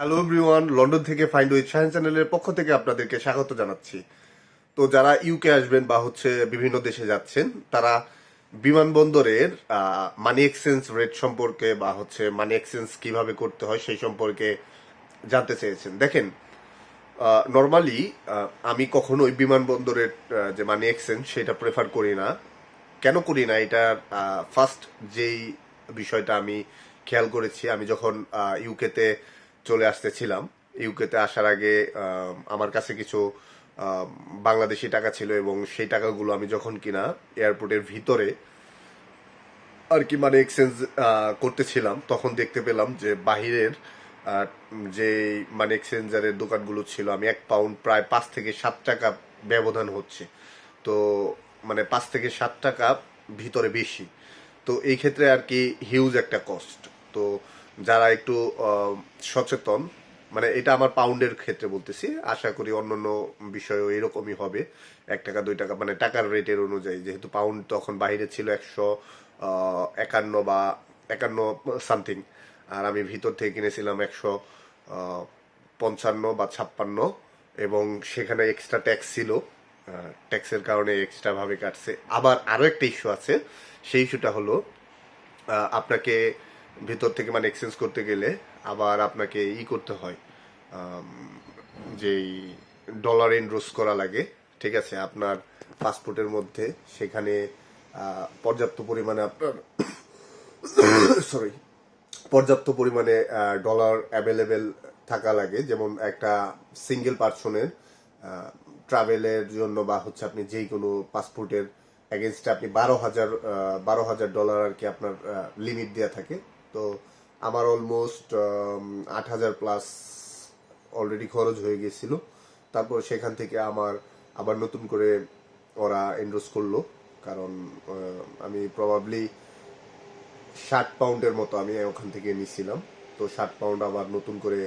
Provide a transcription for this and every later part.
Hello everyone London থেকে find with science চ্যানেলের পক্ষ থেকে আপনাদেরকে স্বাগত জানাচ্ছি। তো যারা ইউকে আসবেন বা হচ্ছে বিভিন্ন দেশে যাচ্ছেন, তারা বিমানবন্দরের মানি এক্সচেঞ্জ রেট সম্পর্কে বা হচ্ছে মানি এক্সচেঞ্জ কীভাবে করতে হয় সেই সম্পর্কে জানতে চেয়েছেন। দেখেন নর্মালি আমি কখনোই বিমানবন্দরের যে মানি এক্সচেঞ্জ সেটা প্রেফার করি না। কেন করি না? এটা ফার্স্ট যেই বিষয়টা আমি খেয়াল করেছি, আমি যখন ইউকেতে চলে আসতেছিলাম। ইউকেতে আসার আগে আমার কাছে কিছু বাংলাদেশি টাকা ছিল এবং সেই টাকাগুলো আমি যখন কিনা এয়ারপোর্টের ভিতরে আর কি মানে এক্সচেঞ্জ করতেছিলাম, তখন দেখতে পেলাম যে বাহিরের যে মানে এক্সচেঞ্জারের দোকানগুলো ছিল, আমি এক পাউন্ড প্রায় পাঁচ থেকে সাত টাকা ব্যবধান হচ্ছে। তো মানে পাঁচ থেকে সাত টাকা ভিতরে বেশি। তো এই ক্ষেত্রে আর কি হিউজ একটা কস্ট তো যারা একটু সচেতন মানে এটা আমার পাউন্ডের ক্ষেত্রে বলতেছি, আশা করি অন্যান্য বিষয়েও এরকমই হবে, এক টাকা, দুই টাকা মানে টাকার রেটের অনুযায়ী, যেহেতু পাউন্ড তখন বাইরে ছিল একশো একান্ন বা একান্ন সামথিং আর আমি ভিতর থেকে কিনেছিলাম একশো পঞ্চান্ন বা ছাপ্পান্ন, এবং সেখানে এক্সট্রা ট্যাক্স ছিল ট্যাক্সের কারণে এক্সট্রা ভাবে কাটছে। আবার আরও একটা ইস্যু আছে, সেই ইস্যুটা হলো আপনাকে ভিতর থেকে মানে এক্সচেঞ্জ করতে গেলে আবার আপনাকে ই করতে হয় যেই ডলার এনরোজ করা লাগে, ঠিক আছে? আপনার পাসপোর্টের মধ্যে সেখানে পর্যাপ্ত পরিমাণে আপনার সরি পর্যাপ্ত পরিমাণে ডলার অ্যাভেলেবেল থাকা লাগে। যেমন একটা সিঙ্গেল পার্সনের ট্রাভেলের জন্য বা হচ্ছে আপনি যেই কোনো পাসপোর্টের এগেনস্টে আপনি বারো হাজার বারো হাজার ডলার আর কি আপনার লিমিট দেওয়া থাকে। তো আমার অলমোস্ট আট হাজার প্লাস অলরেডি খরচ হয়ে গেছিল। তারপর সেখান থেকে আমার আবার নতুন করে ওরা এনরোজ করল। কারণ আমি প্রবাবলি ষাট পাউন্ডের মতো আমি ওখান থেকে নিছিলাম। তো ষাট পাউন্ড আবার নতুন করে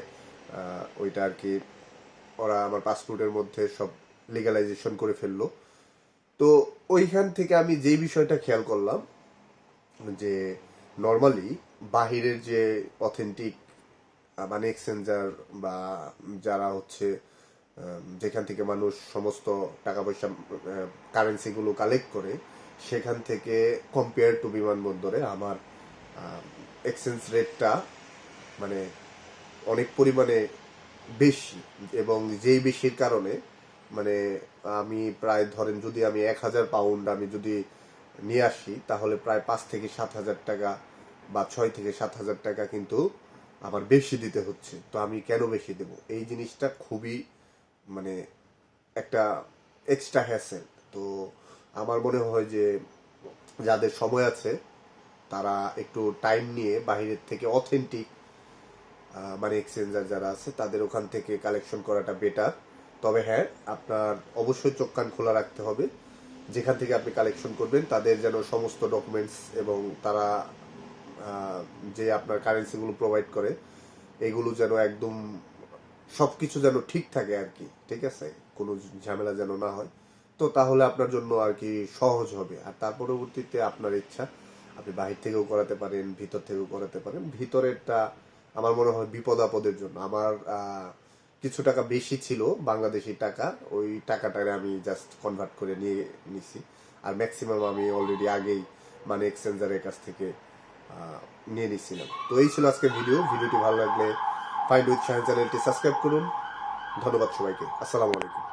ওইটা আর কি ওরা আমার পাসপোর্টের মধ্যে সব লিগালাইজেশন করে ফেলল। তো ওইখান থেকে আমি যে বিষয়টা খেয়াল করলাম যে নর্মালি বাহিরের যে অথেন্টিক মানে এক্সচেঞ্জার বা যারা হচ্ছে যেখান থেকে মানুষ সমস্ত টাকা পয়সা কারেন্সিগুলো কালেক্ট করে, সেখান থেকে কম্পেয়ার টু বিমানবন্দরে আমার এক্সচেঞ্জ রেটটা মানে অনেক পরিমাণে বেশি এবং যেই বেশির কারণে মানে আমি প্রায় ধরেন যদি আমি এক হাজার পাউন্ড আমি যদি নিয়ে আসি, তাহলে প্রায় পাঁচ থেকে সাত হাজার টাকা বা ছয় থেকে সাত হাজার টাকা কিন্তু আমার বেশি দিতে হচ্ছে। তো আমি কেন বেশি দেব? এই জিনিসটা খুবই মানে একটা এক্সট্রা হ্যাসেল তো আমার মনে হয় যে যাদের সময় আছে, তারা একটু টাইম নিয়ে বাহিরের থেকে অথেন্টিক মানে এক্সচেঞ্জার যারা আছে, তাদের ওখান থেকে কালেকশন করাটা বেটার তবে হ্যাঁ আপনার অবশ্যই চোখ কান খোলা রাখতে হবে। যেখান থেকে আপনি কালেকশন করবেন, তাদের যেন সমস্ত ডকুমেন্টস এবং তারা যে আপনার কারেন্সিগুলো প্রোভাইড করে, এগুলো যেন একদম সবকিছু যেন ঠিক থাকে আর কি, ঠিক আছে? কোনো ঝামেলা যেন না হয়। তো তাহলে আপনার জন্য আর কি সহজ হবে। আর তার পরবর্তীতে আপনার ইচ্ছা, আপনি বাহির থেকেও করাতে পারেন, ভিতর থেকেও করাতে পারেন। ভিতরেরটা আমার মনে হয় বিপদ আপদের জন্য। আমার কিছু টাকা বেশি ছিল, বাংলাদেশি টাকা, ওই টাকাটারে আমি জাস্ট কনভার্ট করে নিয়ে নিছি। আর ম্যাক্সিমাম আমি অলরেডি আগেই মানে এক্সচেঞ্জারের কাছ থেকে নিয়ে নিচ্ছিলাম তো এই ছিল আজকের ভিডিও ভিডিওটি ভালো লাগলে ফাইন্ড উইথ সায়েন্স চ্যানেলটি সাবস্ক্রাইব করুন। ধন্যবাদ সবাইকে। আসসালামু আলাইকুম।